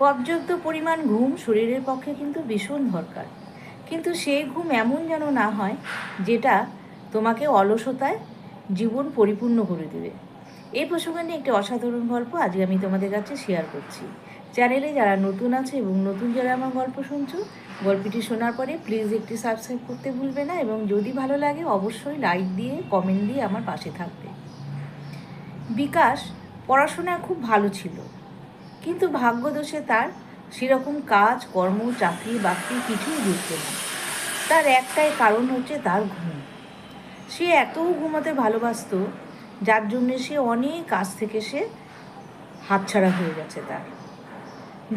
পর্যাপ্ত পরিমাণ ঘুম শরীরের পক্ষে কিন্তু ভীষণ দরকার। কিন্তু সেই ঘুম এমন যেন না হয়, যেটা তোমাকে অলসতায় জীবন পরিপূর্ণ করে দেবে। এই প্রসঙ্গে নিয়ে একটি অসাধারণ গল্প আজকে আমি তোমাদের কাছে শেয়ার করছি। চ্যানেলে যারা নতুন আছে এবং নতুন যারা আমার গল্প শুনছো, গল্পটি শোনার পরে প্লিজ একটি সাবস্ক্রাইব করতে ভুলবে না এবং যদি ভালো লাগে অবশ্যই লাইক দিয়ে কমেন্ট দিয়ে আমার পাশে থাকবে। বিকাশ পড়াশোনায় খুব ভালো ছিল। কিন্তু ভাগ্যদোষে তার সেরকম কাজ, কর্ম, চাকরি, বাকরি কিছুই জুটত না। তার একটাই কারণ হচ্ছে তার ঘুম। সে এত ঘুমাতে ভালোবাসতো, যার জন্যে সে অনেক কাজ থেকে সে হাতছাড়া হয়ে গেছে তার।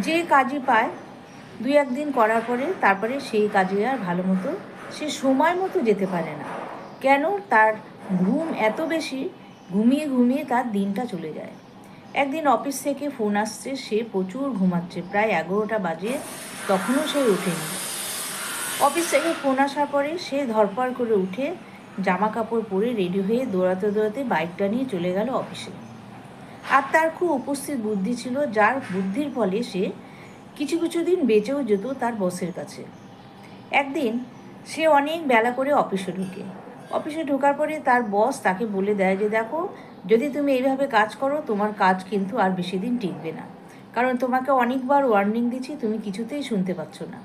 যে কাজই পায়, দুই একদিন করার পরে তারপরে সেই কাজে আর ভালো মতো সে সময় মতো যেতে পারে না। কেন? তার ঘুম এত বেশি, ঘুমিয়ে ঘুমিয়ে তার দিনটা চলে যায়। একদিন অফিস থেকে ফোন আসছে, সে প্রচুর ঘুমাচ্ছে, প্রায় এগারোটা বাজে, তখনও সে ওঠেনি। অফিস থেকে ফোন আসার পরে সে ধরপড় করে উঠে জামা কাপড় পরে রেডি হয়ে দৌড়াতে দৌড়াতে বাইকটা নিয়ে চলে গেল অফিসে। আর তার খুব উপস্থিত বুদ্ধি ছিল, যার বুদ্ধির ফলে সে কিছু কিছু দিন বেঁচেও যেত তার বসের কাছে। একদিন সে অনেক বেলা করে অফিসে ঢুকে। অফিসে ঢোকার পরে তার বস তাকে বলে দেয় যে, দেখো, যদি তুমি এইভাবে কাজ করো, তোমার কাজ কিন্তু আর বেশি দিন টিকবে না। কারণ তোমাকে অনেকবার ওয়ার্নিং দিচ্ছি, তুমি কিছুতেই শুনতে পাচ্ছ না।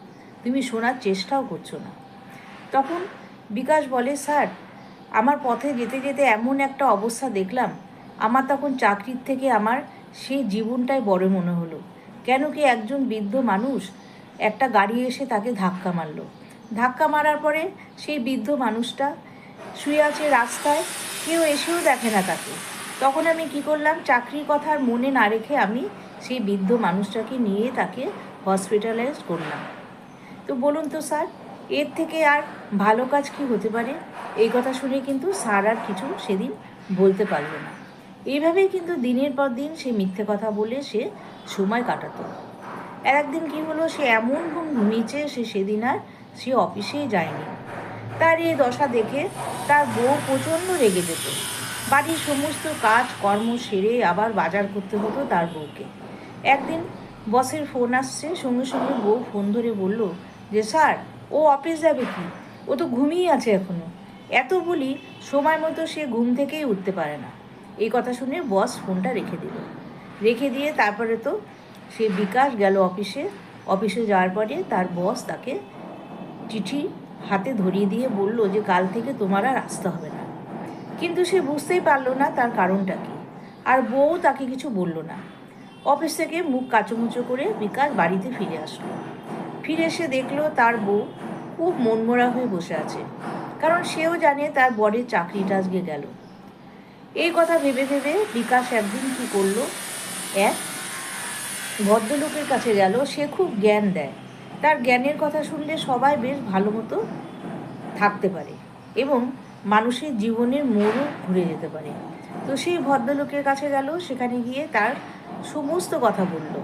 তুমি শোনার চেষ্টাও করছ না। তখন বিকাশ বলে, স্যার, আমার পথে যেতে যেতে এমন একটা অবস্থা দেখলাম। আমার তখন চাকরির থেকে আমার সেই জীবনটাই বড় মনে হলো। কেন কি একজন বৃদ্ধ মানুষ একটা গাড়ি এসে তাকে ধাক্কা মারলো। ধাক্কা মারার পরে সেই বৃদ্ধ মানুষটা শুয়ে আছে রাস্তায়, কেউ এসেও দেখে না তাকে। তখন আমি কি করলাম, চাকরির কথা আর মনে না রেখে আমি সেই বৃদ্ধ মানুষটাকে নিয়ে তাকে হসপিটালাইজ করলাম। তো বলুন তো স্যার, এর থেকে আর ভালো কাজ কি হতে পারে? এই কথা শুনে কিন্তু স্যার আর কিছু সেদিন বলতে পারল না। এইভাবেই কিন্তু দিনের পর দিন সে মিথ্যে কথা বলে সে সময় কাটাতো। একদিন কি হলো, সে এমন ঘুম ঘুমিয়েছে, সে সেদিন আর সে অফিসেই যায়নি। তার এই দশা দেখে তার বউ প্রচণ্ড রেগে যেত। বাড়ির সমস্ত কাজ কর্ম সেরে আবার বাজার করতে হতো তার বউকে। একদিন বসের ফোন আসছে, সঙ্গে সঙ্গে বউ ফোন ধরে বলল, যে স্যার, ও অফিস যাবে কি? ও তো ঘুমিয়ে আছে এখনও। এত বলি সময় মতো সে ঘুম থেকেই উঠতে পারে না। এই কথা শুনে বস ফোনটা রেখে দিল। রেখে দিয়ে তারপরে তো সে বিকাশ গেল অফিসে। অফিসে যাওয়ার পরে তার বস তাকে চিঠি হাতে ধরিয়ে দিয়ে বলল যে, কাল থেকে তোমার আর আসতে হবে না। কিন্তু সে বুঝতেই পারল না তার কারণটা কি। আর বউ তাকে কিছু বলল না। অফিস থেকে মুখ কাচুমুচো করে বিকাশ বাড়িতে ফিরে আসলো। ফিরে এসে দেখল তার বউ খুব মনমরা হয়ে বসে আছে, কারণ সেও জানে তার বরের চাকরিটা আজকে গেল। এই কথা ভেবে ভেবে বিকাশ একদিন কি করল? এক, ভদ্রলোকের কাছে গেল। সে খুব জ্ঞান দেয়। তার জ্ঞানের কথা শুনলে সবাই বেশ ভালো মতো থাকতে পারে এবং মানুষের জীবনের মোড়ও ঘুরে যেতে পারে। তো সেই ভদ্রলোকের কাছে গেল, সেখানে গিয়ে তার সমস্ত কথা বলল।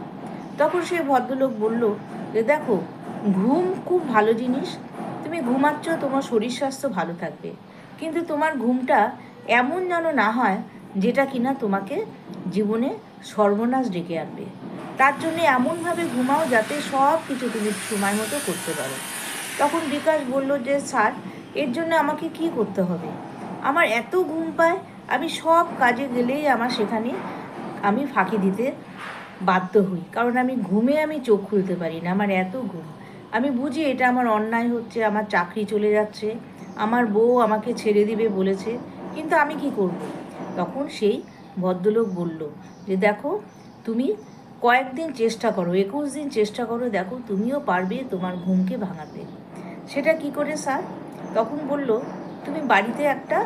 তখন সেই ভদ্রলোক বলল যে দেখো, ঘুম খুব ভালো জিনিস। তুমি ঘুমাচ্ছ, তোমার শরীর স্বাস্থ্য ভালো থাকবে। কিন্তু তোমার ঘুমটা এমন যেন না হয়, যেটা কিনা তোমাকে জীবনে সর্বনাশ ডেকে আনবে। তার জন্য এমনভাবে ঘুমাও যাতে সব কিছু তুমি সময় মতো করতে পারো। তখন বিকাশ বলল যে, স্যার, এর জন্য আমাকে কি করতে হবে? আমার এত ঘুম পায়, আমি সব কাজে গেলেই আমার সেখানে আমি ফাঁকি দিতে বাধ্য হই। কারণ আমি ঘুমে আমি চোখ খুলতে পারি না, আমার এত ঘুম। আমি বুঝি এটা আমার অন্যায় হচ্ছে, আমার চাকরি চলে যাচ্ছে, আমার বউ আমাকে ছেড়ে দিবে বলেছে, কিন্তু আমি কি করব। তখন সেই ভদ্রলোক বলল যে, দেখো, তুমি কয়েকদিন চেষ্টা করো, একুশ দিন চেষ্টা করো, দেখো তুমিও পারবে তোমার ঘুমকে ভাঙাতে। সেটা কি করে স্যার? তখন বলল, তুমি বাড়িতে একটা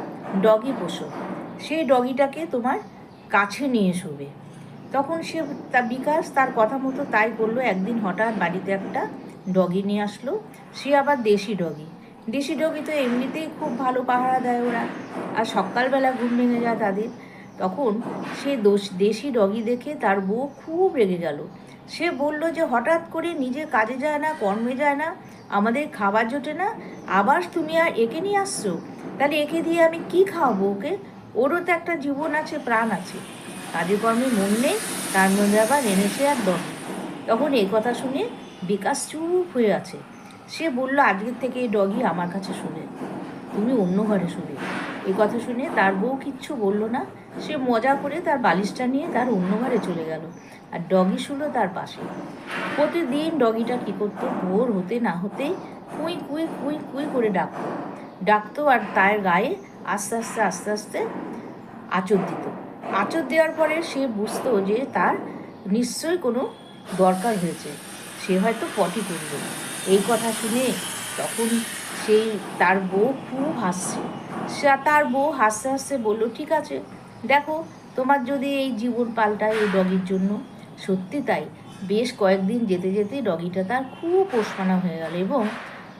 ডগি পোষো, সেই ডগিটাকে তোমার কাছে নিয়ে শোবে। তখন সে তা বিকাশ তার কথা মতো তাই করল একদিন হঠাৎ বাড়িতে একটা ডগি নিয়ে আসলো, সে আবার দেশি ডগি। দেশি ডগি তো এমনিতেই খুব ভালো পাহারা দেয় ওরা, আর সকালবেলা ঘুম ভেঙে যায় তাদের। তখন সে দোষ দেশি ডগি দেখে তার বউ খুব রেগে গেল। সে বলল যে, হঠাৎ করে নিজে কাজে যায় না, কর্মে যায় না, আমাদের খাবার জোটে না, আবার তুমি আর একে নিয়ে আসছো? তাহলে একে দিয়ে আমি কি খাওয়াবো ওকে? ওরও তো একটা জীবন আছে, প্রাণ আছে। কাজে কর্মে মন নেই, তার মধ্যে আবার এনেছে আর ডগি তখন এই কথা শুনে বিকাশ চুপ হয়ে আছে। সে বলল, আজকের থেকে এই ডগি আমার কাছে শুনে। তুমি অন্য ঘরে শুনে এই কথা শুনে তার বউ কিচ্ছু বলল না। সে মজা করে তার বালিশটা নিয়ে তার অন্য ঘরে চলে গেল আর ডগি শুলো তার পাশে। প্রতিদিন ডগিটা কী করতো? ভোর হতে না হতেই কুঁই কুঁই কুঁই কুঁই করে ডাকতো। ডাকতো আর তার গায়ে আস্তে আস্তে আস্তে আস্তে আঁচড় দিত। আঁচড় দেওয়ার পরে সে বুঝতো যে তার নিশ্চয়ই কোনো দরকার হয়েছে। সে হয়তো পটি করবে এই কথা শুনে তখন সেই তার বউ খুব হাসছে। তার বউ হাসতে হাসতে বলল, ঠিক আছে, দেখো, তোমার যদি এই জীবন পাল্টায় এই ডগির জন্য। সত্যি তাই, বেশ কয়েকদিন যেতে যেতে ডগিটা তার খুব পোষমানা হয়ে গেল এবং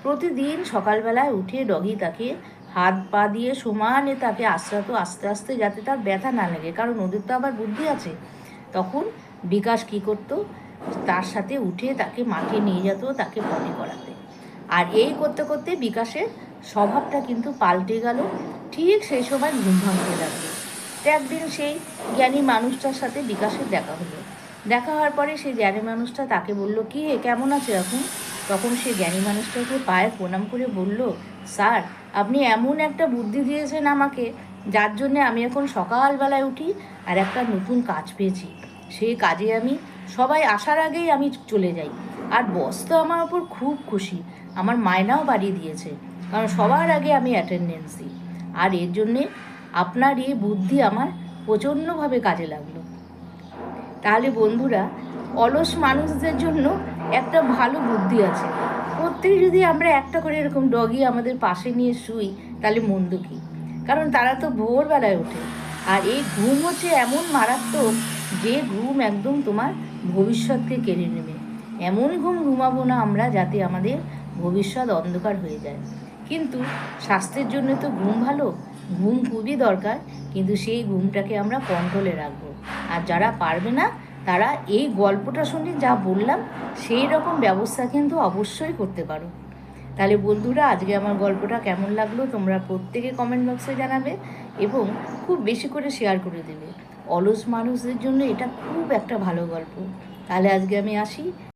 প্রতিদিন সকালবেলায় উঠে ডগি তাকে হাত পা দিয়ে সমানে তাকে আশ্রাতো, আস্তে আস্তে যাতে তার ব্যথা না লাগে, কারণ ওদের তো আবার বুদ্ধি আছে। তখন বিকাশ কী করতো, তার সাথে উঠে তাকে মাঠে নিয়ে যেত, তাকে পটি করাতে। আর এই করতে করতে বিকাশের স্বভাবটা কিন্তু পাল্টে গেল, ঠিক সেই সময় ঘুম ভাঙতে লাগল তো একদিন সেই জ্ঞানী মানুষটার সাথে বিকাশের দেখা হলো। দেখা হওয়ার পরে সেই জ্ঞানী মানুষটা তাকে বলল, কি হে কেমন আছে এখন? তখন সেই জ্ঞানী মানুষটাকে পায়ে প্রণাম করে বলল, স্যার, আপনি এমন একটা বুদ্ধি দিয়েছেন আমাকে, যার জন্যে আমি এখন সকালবেলায় উঠি আর একটা নতুন কাজ পেয়েছি। সেই কাজে আমি সবাই আসার আগেই আমি চলে যাই। আর বস তো আমার ওপর খুব খুশি। আমার মায়নাও বাড়িয়ে দিয়েছে। কারণ সবার আগে আমি অ্যাটেন্ডেন্স দিই। আর এর জন্যে আপনার এই বুদ্ধি আমার প্রচণ্ডভাবে কাজে লাগল। তাহলে বন্ধুরা, অলস মানুষদের জন্য একটা ভালো বুদ্ধি আছে। প্রত্যেক যদি আমরা একটা করে এরকম ডগি আমাদের পাশে নিয়ে শুই, তাহলে মন্দ কী? কারণ তারা তো ভোরবেলায় ওঠে। আর এই ঘুম হচ্ছে এমন মারাত্মক যে ঘুম একদম তোমার ভবিষ্যৎকে কেড়ে নেবে। এমন ঘুম ঘুমাবো না আমরা যাতে আমাদের ভবিষ্যৎ অন্ধকার হয়ে যায়। কিন্তু স্বাস্থ্যের জন্য তো ঘুম ভালো, ঘুম খুবই দরকার, কিন্তু সেই ঘুমটাকে আমরা কন্ট্রোলে রাখব। আর যারা পারবে না, তারা এই গল্পটা শুনে যা বললাম, সেই রকম ব্যবস্থা কিন্তু অবশ্যই করতে পারো। তাহলে বন্ধুরা, আজকে আমার গল্পটা কেমন লাগল তোমরা প্রত্যেকে কমেন্ট বক্সে জানাবে এবং খুব বেশি করে শেয়ার করে দেবে। অলস মানুষদের জন্য এটা খুব একটা ভালো গল্প। তাহলে আজকে আমি আসি।